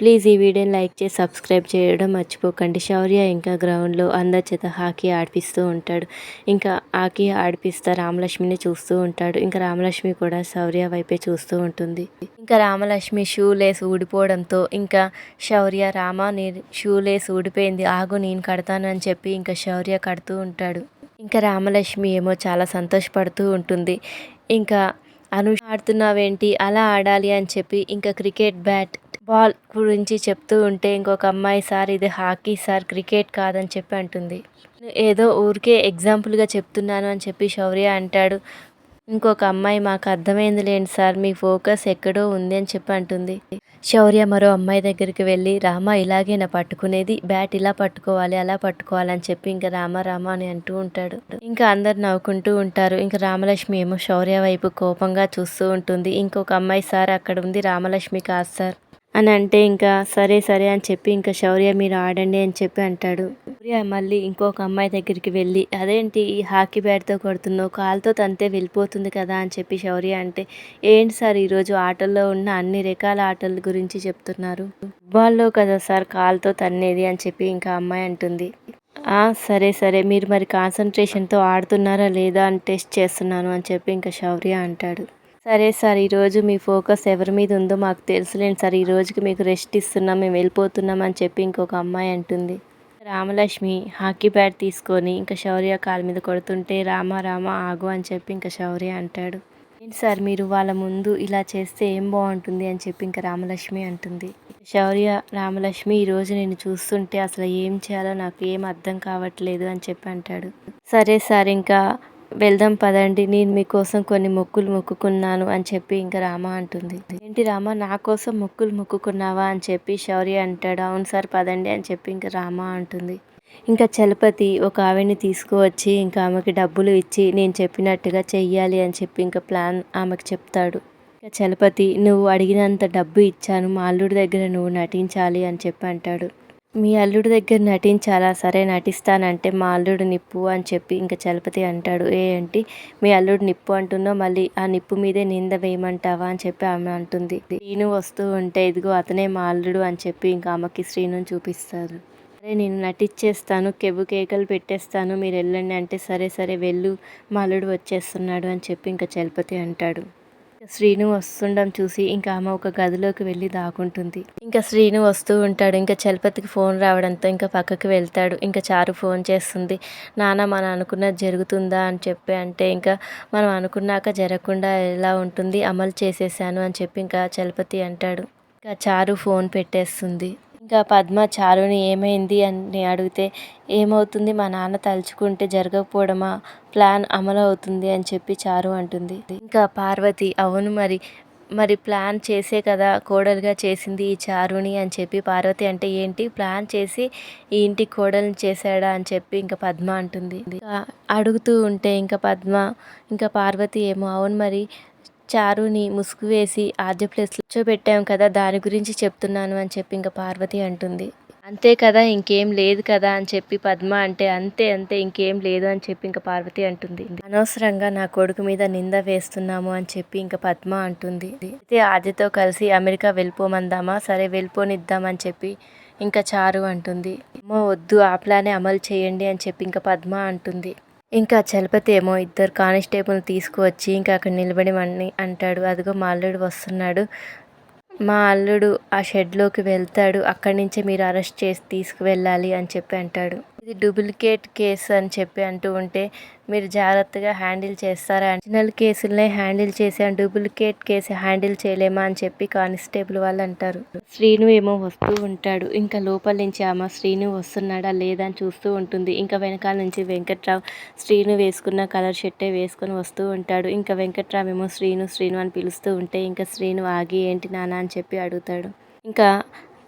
Please ఈ వీడియోని like చేసి సబ్స్క్రైబ్ చేయడం మర్చిపోకండి. శౌర్య ఇంకా గ్రౌండ్లో అందరి చేత హాకీ ఆడిపిస్తూ ఉంటాడు. ఇంకా హాకీ ఆడిపిస్తా రామలక్ష్మిని చూస్తూ ఉంటాడు. ఇంకా రామలక్ష్మి కూడా శౌర్య వైపే చూస్తూ ఉంటుంది. ఇంకా రామలక్ష్మి షూ లేస్ ఊడిపోవడంతో ఇంకా శౌర్య రామ నీ షూ లేస్ ఊడిపోయింది. ఆగు నేను కడతానని చెప్పి ఇంకా శౌర్య కడుతూ ఉంటాడు. ఇంకా రామలక్ష్మి ఏమో చాలా సంతోషపడుతూ ఉంటుంది. ఇంకా అను ఆడుతున్నావేంటి? అలా ఆడాలి అని చెప్పి ఇంకా క్రికెట్ బ్యాట్ బాల్ గురించి చెప్తూ ఉంటే ఇంకొక అమ్మాయి సార్ ఇది హాకీ సార్ క్రికెట్ కాదని చెప్పి అంటుంది. ఏదో ఊరికే ఎగ్జాంపుల్గా చెప్తున్నాను అని చెప్పి శౌర్య అంటాడు. ఇంకొక అమ్మాయి మాకు అర్థమైంది లేండి సార్ మీ ఫోకస్ ఎక్కడో ఉంది అని చెప్పి అంటుంది. శౌర్య మరో అమ్మాయి దగ్గరికి వెళ్ళి రామ ఇలాగే నా పట్టుకునేది బ్యాట్ ఇలా పట్టుకోవాలి అలా పట్టుకోవాలి అని చెప్పి ఇంకా రామ రామ అని అంటూ ఉంటాడు. ఇంకా అందరు నవ్వుకుంటూ ఉంటారు. ఇంకా రామలక్ష్మి ఏమో శౌర్య వైపు కోపంగా చూస్తూ ఉంటుంది. ఇంకొక అమ్మాయి సార్ అక్కడ ఉంది రామలక్ష్మి కాదు సార్. అని అంటే ఇంకా సరే సరే అని చెప్పి ఇంకా శౌర్య మీరు ఆడండి అని చెప్పి అంటాడు. శౌర్య మళ్ళీ ఇంకొక అమ్మాయి దగ్గరికి వెళ్ళి అదేంటి ఈ హాకీ బ్యాట్తో కొడుతున్నావు? కాలుతో తంతే వెళ్ళిపోతుంది కదా అని చెప్పి శౌర్య అంటే ఏంటి సార్ ఈరోజు ఆటల్లో ఉన్న అన్ని రకాల ఆటల గురించి చెప్తున్నారు? ఫుట్బాల్లో కదా సార్ కాలుతో తన్నేది అని చెప్పి ఇంకా అమ్మాయి అంటుంది. సరే సరే మీరు మరి కాన్సన్ట్రేషన్తో ఆడుతున్నారా లేదా అని టెస్ట్ చేస్తున్నాను అని చెప్పి ఇంకా శౌర్య అంటాడు. సరే సార్ ఈరోజు మీ ఫోకస్ ఎవరి మీద ఉందో మాకు తెలుసులేండి సార్. ఈ రోజుకి మీకు రెస్ట్ ఇస్తున్నాం మేము వెళ్ళిపోతున్నాం అని చెప్పి ఇంకొక అమ్మాయి అంటుంది. రామలక్ష్మి హాకీ బ్యాట్ తీసుకొని ఇంకా శౌర్య కాలు మీద కొడుతుంటే రామ రామ ఆగు అని చెప్పి ఇంకా శౌర్య అంటాడు. ఏంటి సార్ మీరు వాళ్ళ ముందు ఇలా చేస్తే ఏం బాగుంటుంది అని చెప్పి ఇంకా రామలక్ష్మి అంటుంది. శౌర్య రామలక్ష్మి ఈరోజు నేను చూస్తుంటే అసలు ఏం చేయాలో నాకు ఏం అర్థం కావట్లేదు అని చెప్పి అంటాడు. సరే సార్ ఇంకా వెళ్దాం పదండి నేను మీకోసం కొన్ని మొక్కులు మొక్కుకున్నాను అని చెప్పి ఇంకా రామ అంటుంది. ఏంటి రామ నా కోసం మొక్కులు మొక్కుకున్నావా అని చెప్పి శౌర్య అంటాడు. అవును సార్ పదండి అని చెప్పి ఇంకా రామ అంటుంది. ఇంకా చలపతి ఒక ఆవిడని తీసుకువచ్చి ఇంకా ఆమెకి డబ్బులు ఇచ్చి నేను చెప్పినట్టుగా చెయ్యాలి అని చెప్పి ఇంకా ప్లాన్ ఆమెకు చెప్తాడు. ఇంకా చలపతి నువ్వు అడిగినంత డబ్బు ఇచ్చాను మా అల్లుడి దగ్గర నువ్వు నటించాలి అని చెప్పి అంటాడు. మీ అల్లుడి దగ్గర నటించాలా? సరే నటిస్తానంటే మా అల్లుడు నిప్పు అని చెప్పి ఇంకా చలపతి అంటాడు. ఏ ఏంటి? మీ అల్లుడు నిప్పు అంటున్నావు మళ్ళీ ఆ నిప్పు మీదే నింద వేయమంటావా అని చెప్పి ఆమె అంటుంది. శ్రీను వస్తూ ఉంటే ఇదిగో అతనే మా అల్లుడు అని చెప్పి ఇంకా ఆమెకి శ్రీను చూపిస్తారు సరే నేను నటించేస్తాను కెవ్వు కేకలు పెట్టేస్తాను మీరు వెళ్ళండి అంటే సరే సరే వెళ్ళు మా అల్లుడు వచ్చేస్తున్నాడు అని చెప్పి ఇంకా చలపతి అంటాడు. శ్రీను వస్తుండడం చూసి ఇంకా ఆమె ఒక గదిలోకి వెళ్ళి దాక్కుంటుంది. ఇంకా శ్రీను వస్తూ ఉంటాడు. ఇంకా చలపతికి ఫోన్ రావడంతో ఇంకా పక్కకి వెళ్తాడు. ఇంకా చారు ఫోన్ చేస్తుంది. నాన్న మనం అనుకున్నది జరుగుతుందా? అని చెప్పి అంటే ఇంకా మనం అనుకున్నాక జరగకుండా ఎలా ఉంటుంది? అమలు చేసేసాను అని చెప్పి ఇంకా చలపతి అంటాడు. ఇంకా చారు ఫోన్ పెట్టేస్తుంది. ఇంకా పద్మ చారుని ఏమైంది అని అడిగితే ఏమవుతుంది? మా నాన్న తలుచుకుంటే జరగకపోవడమా? ప్లాన్ అమలు అవుతుంది అని చెప్పి చారు అంటుంది. ఇంకా పార్వతి అవును మరి మరి ప్లాన్ చేసే కదా కోడలుగా చేసింది ఈ చారుని అని చెప్పి పార్వతి అంటే ఏంటి? ప్లాన్ చేసి ఈ ఇంటి కోడల్ని చేశాడా అని చెప్పి ఇంకా పద్మ అంటుంది. అడుగుతూ ఉంటే ఇంకా పద్మ ఇంకా పార్వతి ఏమో అవును మరి చారుని ముసుగు వేసి ఆద్య ప్లేస్లో కూర్చోబెట్టాం కదా దాని గురించి చెప్తున్నాను అని చెప్పి ఇంకా పార్వతి అంటుంది. అంతే కదా ఇంకేం లేదు కదా అని చెప్పి పద్మ అంటే అంతే అంతే ఇంకేం లేదు అని చెప్పి ఇంకా పార్వతి అంటుంది. అనవసరంగా నా కొడుకు మీద నింద వేస్తున్నాము అని చెప్పి ఇంకా పద్మ అంటుంది. అయితే ఆద్యతో కలిసి అమెరికా వెళ్ళిపోమందామా? సరే వెళ్ళిపోనిద్దామని చెప్పి ఇంకా చారు అంటుంది. అమ్మో వద్దు ఆ ప్లానే అమలు చేయండి అని చెప్పి ఇంకా పద్మ అంటుంది. ఇంకా చలపతి ఏమో ఇద్దరు కానిస్టేబుల్ తీసుకువచ్చి ఇంకా అక్కడ నిలబడమని అంటాడు. అదిగో మా అల్లుడు వస్తున్నాడు. మా అల్లుడు ఆ షెడ్లోకి వెళ్తాడు. అక్కడి నుంచే మీరు అరెస్ట్ చేసి తీసుకువెళ్ళాలి అని చెప్పి అంటాడు. ఇది డూప్లికేట్ కేసు అని చెప్పి అంటూ ఉంటే మీరు జాగ్రత్తగా హ్యాండిల్ చేస్తారా? ఒరిజినల్ కేసులనే హ్యాండిల్ చేసాను డూప్లికేట్ కేసు హ్యాండిల్ చేయలేమా అని చెప్పి కానిస్టేబుల్ వాళ్ళు అంటారు. శ్రీను ఏమో వస్తూ ఉంటాడు. ఇంకా లోపల నుంచి ఆమె శ్రీను వస్తున్నాడా లేదా? అని చూస్తూ ఉంటుంది. ఇంకా వెనకాల నుంచి వెంకట్రావు శ్రీను వేసుకున్న కలర్ షర్టే వేసుకొని వస్తూ ఉంటాడు. ఇంకా వెంకట్రావు ఏమో శ్రీను శ్రీను అని పిలుస్తూ ఉంటే ఇంకా శ్రీను ఆగి ఏంటి నాన్న? అని చెప్పి అడుగుతాడు. ఇంకా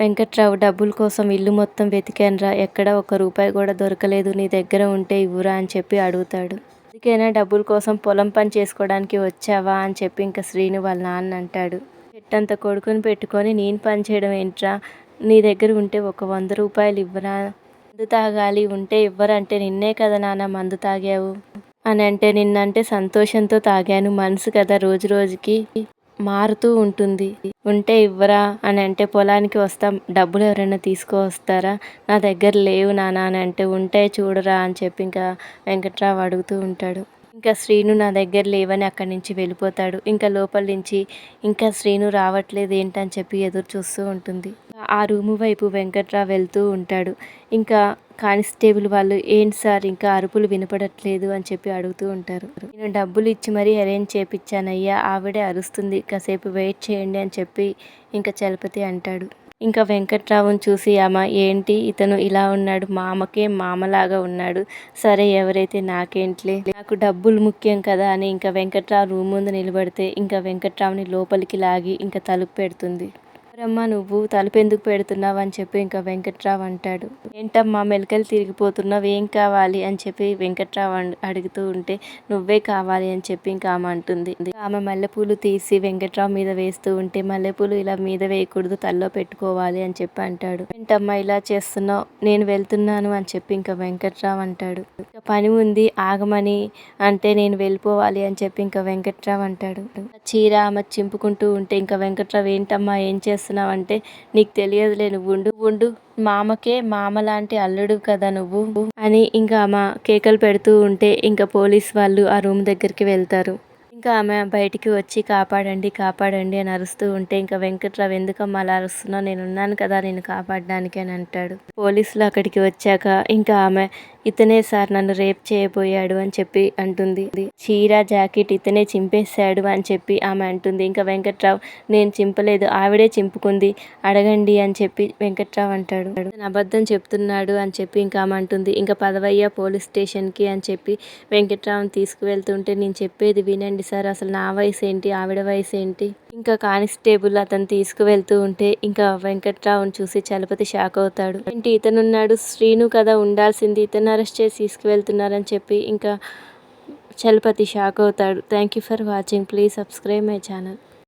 వెంకట్రావు డబ్బుల కోసం ఇల్లు మొత్తం వెతికానురా ఎక్కడ ఒక రూపాయి కూడా దొరకలేదు నీ దగ్గర ఉంటే ఇవ్వురా అని చెప్పి అడుగుతాడు. అందుకైనా డబ్బుల కోసం పొలం పని చేసుకోవడానికి వచ్చావా? అని చెప్పి ఇంకా శ్రీను వాళ్ళ నాన్న అంటాడు. చెట్టంత కొడుకుని పెట్టుకొని నేను పని చేయడం ఏంట్రా? నీ దగ్గర ఉంటే ఒక వంద రూపాయలు ఇవ్వరా? మందు తాగాలి ఉంటే ఇవ్వరంటే నిన్నే కదా నాన్న మందు తాగావు? అని అంటే నిన్నంటే సంతోషంతో తాగాను మనసు కదా రోజు రోజుకి. మారుతూ ఉంటుంది. ఉంటే ఇవ్వరా? అని అంటే పొలానికి వస్తాం. డబ్బులు ఎవరైనా తీసుకువస్తారా? నా దగ్గర లేవు నాన్న అని అంటే ఉంటే చూడరా అని చెప్పి ఇంకా వెంకట్రావు అడుగుతూ ఉంటాడు. ఇంకా శ్రీను నా దగ్గర లేవని అక్కడి నుంచి వెళ్ళిపోతాడు. ఇంకా లోపల నుంచి ఇంకా శ్రీను రావట్లేదు ఏంటని చెప్పి ఎదురు చూస్తూ ఉంటుంది. ఆ రూము వైపు వెంకట్రావు వెళ్తూ ఉంటాడు. ఇంకా కానిస్టేబుల్ వాళ్ళు ఏంటి సార్ ఇంకా అరుపులు వినపడట్లేదు అని చెప్పి అడుగుతూ ఉంటారు. నేను డబ్బులు ఇచ్చి మరీ అరేంజ్ చేపించానయ్యా ఆవిడే అరుస్తుంది కాసేపు వెయిట్ చేయండి అని చెప్పి ఇంకా చలపతి అంటాడు. ఇంకా వెంకట్రావుని చూసి అమ్మ ఏంటి? ఇతను ఇలా ఉన్నాడు మామకే మామలాగా ఉన్నాడు. సరే ఎవరైతే నాకేంట్లే నాకు డబ్బులు ముఖ్యం కదా అని ఇంకా వెంకట్రావు రూమ్ ముందు నిలబడితే ఇంకా వెంకట్రావుని లోపలికి లాగి ఇంకా తలుపు పెడుతుంది. ఎవరమ్మా నువ్వు తలుపు ఎందుకు పెడుతున్నావు? అని చెప్పి ఇంకా వెంకట్రావు అంటాడు. ఏంటమ్మా మెలకలు తిరిగిపోతున్నావు ఏం కావాలి? అని చెప్పి వెంకట్రావు అడుగుతూ ఉంటే నువ్వే కావాలి అని చెప్పి ఇంకా ఆమె అంటుంది. ఆమె మల్లెపూలు తీసి వెంకట్రావు మీద వేస్తూ ఉంటే మల్లెపూలు ఇలా మీద వేయకూడదు తల్లో పెట్టుకోవాలి అని చెప్పి అంటాడు. ఏంటమ్మా ఇలా చేస్తున్నావు నేను వెళ్తున్నాను అని చెప్పి ఇంకా వెంకట్రావు అంటాడు. ఇంకా పని ఉంది ఆగమని అంటే నేను వెళ్ళిపోవాలి అని చెప్పి ఇంకా వెంకట్రావు అంటాడు. చీర ఆమె చింపుకుంటూ ఉంటే ఇంకా వెంకట్రావు ఏంటమ్మా ఏం చేస్తున్నావు? అంటే నీకు తెలియదులే నువ్వు ఉండు. ఉండు. మామకే మామ లాంటి అల్లుడు కదా నువ్వు. అని ఇంకా ఆమె కేకలు పెడుతూ ఉంటే ఇంకా పోలీస్ వాళ్ళు ఆ రూమ్ దగ్గరికి వెళ్తారు. ఇంకా ఆమె బయటికి వచ్చి కాపాడండి కాపాడండి అని అరుస్తూ ఉంటే ఇంకా వెంకట్రావు ఎందుకమ్మా అలా అరుస్తున్నావు? నేను ఉన్నాను కదా నేను కాపాడడానికి అని అంటాడు. పోలీసులు అక్కడికి వచ్చాక ఇంకా ఆమె ఇతనే సార్ నన్ను రేప్ చేయబోయాడు అని చెప్పి అంటుంది. చీర జాకెట్ ఇతనే చింపేశాడు అని చెప్పి ఆమె అంటుంది. ఇంకా వెంకట్రావు నేను చింపలేదు ఆవిడే చింపుకుంది అడగండి అని చెప్పి వెంకట్రావు అంటాడు. అబద్ధం చెప్తున్నాడు అని చెప్పి ఇంకా ఆమె అంటుంది. ఇంకా పదవయ్య పోలీస్ స్టేషన్కి అని చెప్పి వెంకట్రావుని తీసుకువెళ్తుంటే నేను చెప్పేది వినండి సార్ అసలు నా వయసు ఏంటి ఆవిడ వయసు ఏంటి? ఇంకా కానిస్టేబుల్ అతను తీసుకువెళ్తూ ఉంటే ఇంకా వెంకట్రావుని చూసి చలపతి షాక్ అవుతాడు. ఏంటి ఇతనున్నాడు శ్రీను కదా ఉండాల్సింది ఇతను అరెస్ట్ చేసి తీసుకువెళ్తున్నారని చెప్పి ఇంకా చలపతి షాక్ అవుతాడు. Thank you for watching please subscribe my channel